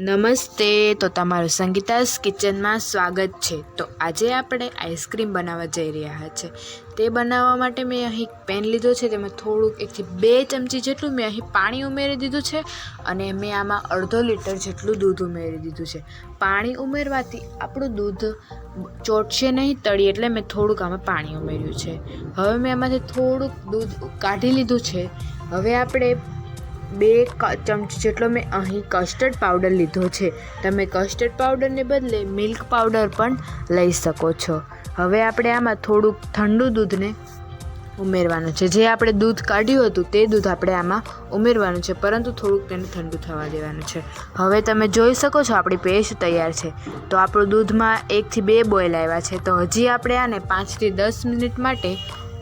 નમસ્તે. તો તમારું સંગીતાસ કિચનમાં સ્વાગત છે. તો આજે આપણે આઈસ્ક્રીમ બનાવવા જઈ રહ્યા છે. તે બનાવવા માટે મેં અહીં પેન લીધો છે. તેમાં થોડુંક એકથી બે ચમચી જેટલું મેં અહીં પાણી ઉમેરી દીધું છે અને મેં આમાં અડધો લીટર જેટલું દૂધ ઉમેરી દીધું છે. પાણી ઉમેરવાથી આપણું દૂધ ચોટશે નહીં, તળી એટલે મેં થોડુંક આમાં પાણી ઉમેર્યું છે. હવે મેં આમાંથી થોડુંક દૂધ કાઢી લીધું છે. હવે આપણે બે ચમચ જેટલો મેં અહીં કસ્ટર્ડ પાવડર લીધો છે. તમે કસ્ટર્ડ પાવડરને બદલે મિલ્ક પાવડર પણ લઈ શકો છો. હવે આપણે આમાં થોડુંક ઠંડુ દૂધને ઉમેરવાનું છે. જે આપણે દૂધ કાઢ્યું હતું તે દૂધ આપણે આમાં ઉમેરવાનું છે, પરંતુ થોડુંક તેને ઠંડુ થવા દેવાનું છે. હવે તમે જોઈ શકો છો આપણી પેસ્ટ તૈયાર છે. તો આપણું દૂધમાં એકથી બે બોઇલ આવ્યા છે. તો હજી આપણે આને પાંચથી દસ મિનિટ માટે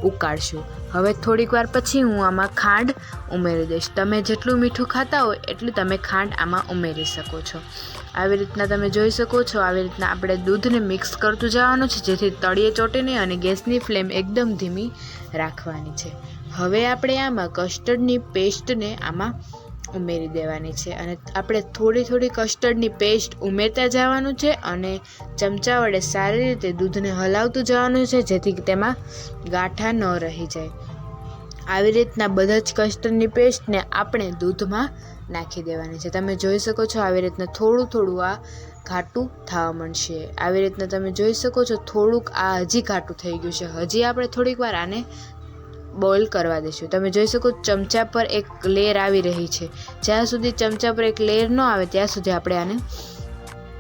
ઉકાળશું. હવે થોડીક વાર પછી હું આમાં ખાંડ ઉમેરી દઈશ. તમે જેટલું મીઠું ખાતા હોય એટલું તમે ખાંડ આમાં ઉમેરી શકો છો. આવી રીતના તમે જોઈ શકો છો, આવી રીતના આપણે દૂધને મિક્સ કરતું જવાનું છે, જેથી તળીએ ચોટે નહીં અને ગેસની ફ્લેમ એકદમ ધીમી રાખવાની છે. હવે આપણે આમાં કસ્ટર્ડની પેસ્ટને આમાં ઉમેરી દેવાની છે અને આપણે થોડી થોડી કસ્ટર્ડની પેસ્ટ ઉમેરતા જવાનું છે અને ચમચા વડે સારી રીતે દૂધને હલાવતું જવાનું છે જેથી તેમાં ગાંઠા ન રહી જાય. આવી રીતના બધા જ કસ્ટર્ડની પેસ્ટને આપણે દૂધમાં નાખી દેવાની છે. તમે જોઈ શકો છો આવી રીતના થોડું થોડું આ ઘાટું થવા માંડશે. આવી રીતના તમે જોઈ શકો છો થોડુંક આ હજી ઘાટું થઈ ગયું છે. હજી આપણે થોડીક વાર આને બોઇલ કરવા દઈશું તમે જોઈ શકો ચમચા પર એક લેયર આવી રહી છે. જ્યાં સુધી ચમચા પર એક લેયર ન આવે, ત્યાં સુધી આપણે આને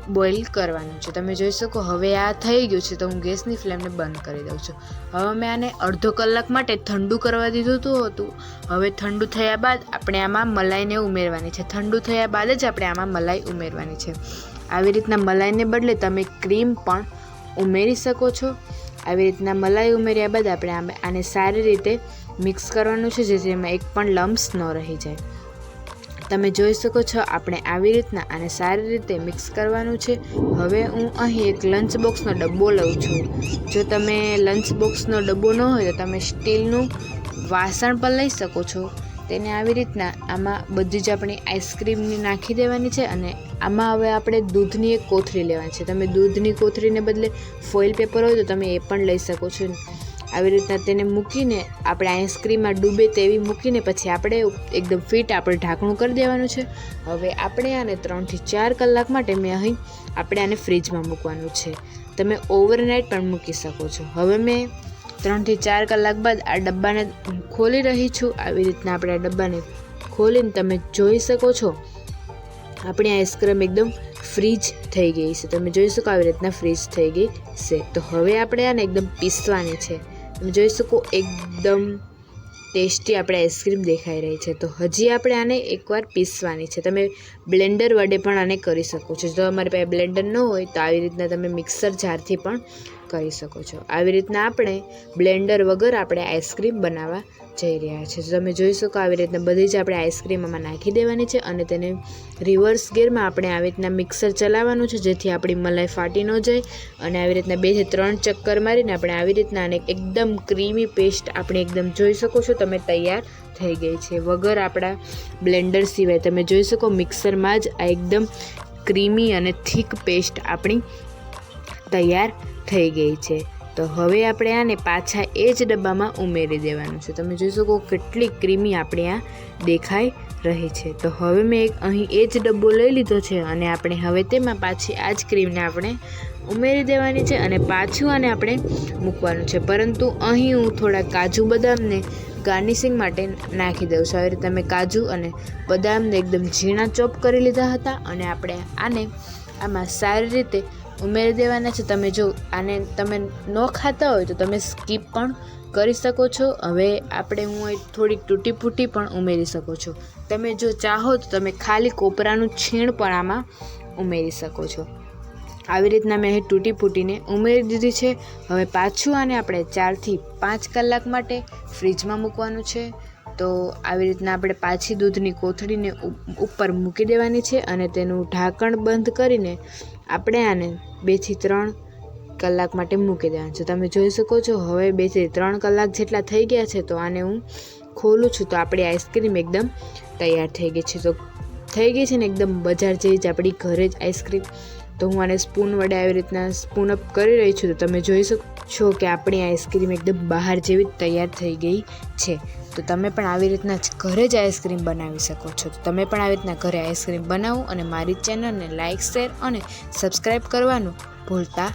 બોઇલ કરવાનું છે. તમે જોઈ શકો, હવે આ થઈ ગયું છે તો હું ગેસની ફ્લેમને બંધ કરી દઉં છું. હવે મેં આને અડધો કલાક માટે ઠંડુ કરવા દીધું હતું. હવે ઠંડુ થયા બાદ આપણે આમાં મલાઈને ઉમેરવાની છે. ઠંડુ થયા બાદ જ આપણે આમાં મલાઈ ઉમેરવાની છે. આવી રીતના મલાઈને બદલે તમે ક્રીમ પણ ઉમેરી શકો છો. આવી રીતના મલાઈ ઉમેર્યા બાદ આપણે આને સારી રીતે મિક્સ કરવાનું છે, જેથી એમાં એક પણ લમ્સ ન રહી જાય. તમે જોઈ શકો છો, આપણે આવી રીતના આને સારી રીતે મિક્સ કરવાનું છે. હવે હું અહીં એક લંચ બોક્સનો ડબ્બો લઉં છું. જો તમે લંચ બોક્સનો ડબ્બો ન હોય, તો તમે સ્ટીલનું વાસણ પણ લઈ શકો છો. તેને આવી રીતના આમાં બધી જ આપણી આઈસ્ક્રીમની નાખી દેવાની છે અને આમાં હવે આપણે દૂધની એક કોથળી લેવાની છે. તમે દૂધની કોથળીને બદલે ફોઇલ પેપર હોય તો તમે એ પણ લઈ શકો છો. આવી રીતના તેને મૂકીને આપણે આઈસ્ક્રીમમાં ડૂબે તેવી મૂકીને પછી આપણે એકદમ ફિટ આપણે ઢાંકણું કરી દેવાનું છે. હવે આપણે આને ત્રણથી ચાર કલાક માટે મેં અહીં આપણે આને ફ્રીજમાં મૂકવાનું છે. તમે ઓવરનાઇટ પણ મૂકી શકો છો. હવે મેં ત્રણથી ચાર કલાક બાદ આ ડબ્બાને ખોલી રહી છું. આવી રીતના આપણે આ ડબ્બાને ખોલીને તમે જોઈ શકો છો. આપણી આઈસ્ક્રીમ એકદમ ફ્રીજ થઈ ગઈ છે. તમે જોઈ શકો આવી રીતના ફ્રીજ થઈ ગઈ છે. તો હવે આપણે આને એકદમ પીસવાની છે. તમે જોઈ શકો એકદમ ટેસ્ટી આપણે આઈસ્ક્રીમ દેખાઈ રહી છે. તો હજી આપણે આને એકવાર પીસવાની છે. તમે બ્લેન્ડર વડે પણ આને કરી શકો છો. જો તમારી પાસે બ્લેન્ડર ન હોય તો આવી રીતના તમે મિક્સર જારથી પણ કરી શકો છો. આવી રીતના આપણે બ્લેન્ડર વગર આપણે આઈસ્ક્રીમ બનાવવા જઈ રહ્યા છે. તમે જોઈ શકો આવી રીતના બધી જ આપણે આઈસ્ક્રીમ આમાં નાખી દેવાની છે અને તેને રિવર્સ ગેરમાં આપણે આવી રીતના મિક્સર ચલાવવાનું છે જેથી આપણી મલાઈ ફાટી ન જાય અને આવી રીતના બેથી ત્રણ ચક્કર મારીને આપણે આવી રીતના અને એકદમ ક્રીમી પેસ્ટ આપણે એકદમ જોઈ શકો છો. તમે તૈયાર થઈ ગઈ છે. વગર આપણા બ્લેન્ડર સિવાય તમે જોઈ શકો મિક્સરમાં જ આ એકદમ ક્રીમી અને થીક પેસ્ટ આપણી તૈયાર થઈ ગઈ છે. તો હવે આપણે આને પાછા એ જ ડબ્બામાં ઉમેરી દેવાનું છે. તમે જોઈ શકો કેટલી ક્રીમી આપણે આ દેખાઈ રહી છે. તો હવે મેં એક અહીં એ જ ડબ્બો લઈ લીધો છે અને આપણે હવે તેમાં પાછી આ જ ક્રીમને આપણે ઉમેરી દેવાની છે અને પાછું આને આપણે મૂકવાનું છે. પરંતુ અહીં હું થોડા કાજુ બદામને ગાર્નિશિંગ માટે નાખી દઉં. છું આવી રીતે મેં કાજુ અને બદામને એકદમ ઝીણા ચોપ કરી લીધા હતા અને આપણે આને આમાં સારી રીતે ઉમેરી દેવાના છે. તમે જો આને તમે ન ખાતા હોય તો તમે સ્કીપ પણ કરી શકો છો. હવે આપણે હું થોડીક તૂટી ફૂટી પણ ઉમેરી શકો છો. તમે જો ચાહો તો તમે ખાલી કોપરાનું છીણ પણ આમાં ઉમેરી શકો છો. આવી રીતના મેં અહીં તૂટી ફૂટીને ઉમેરી દીધી છે. હવે પાછું આને આપણે ચારથી પાંચ કલાક માટે ફ્રીજમાં મૂકવાનું છે. તો આવી રીતના આપણે પાછી દૂધની કોથળીને ઉપ- ઉપર મૂકી દેવાની છે અને તેનું ઢાંકણ બંધ કરીને આપણે આને બેથી ત્રણ કલાક માટે મૂકી દેવાનું છે. તમે જોઈ શકો છો, હવે બેથી ત્રણ કલાક જેટલા થઈ ગયા છે તો આને હું ખોલું છું તો આપણી આઈસ્ક્રીમ એકદમ તૈયાર થઈ ગઈ છે. તો થઈ ગઈ છે ને એકદમ બજાર જેવી જ આપણી ઘરે જ આઈસ્ક્રીમ તો હું આને સ્પૂન વડે આવી રીતના સ્પૂન અપ કરી રહી છું, તો તમે જોઈ શકો છો કે આપણી આઈસ્ક્રીમ એકદમ બહાર જેવી તૈયાર થઈ ગઈ છે. તો તમે પણ આવી રીતના જ ઘરે જ આઈસ્ક્રીમ બનાવી શકો છો. તો તમે પણ આવી રીતના ઘરે આઈસ્ક્રીમ બનાવો અને મારી ચેનલને લાઇક શેર અને સબસ્ક્રાઈબ કરવાનું ભૂલતા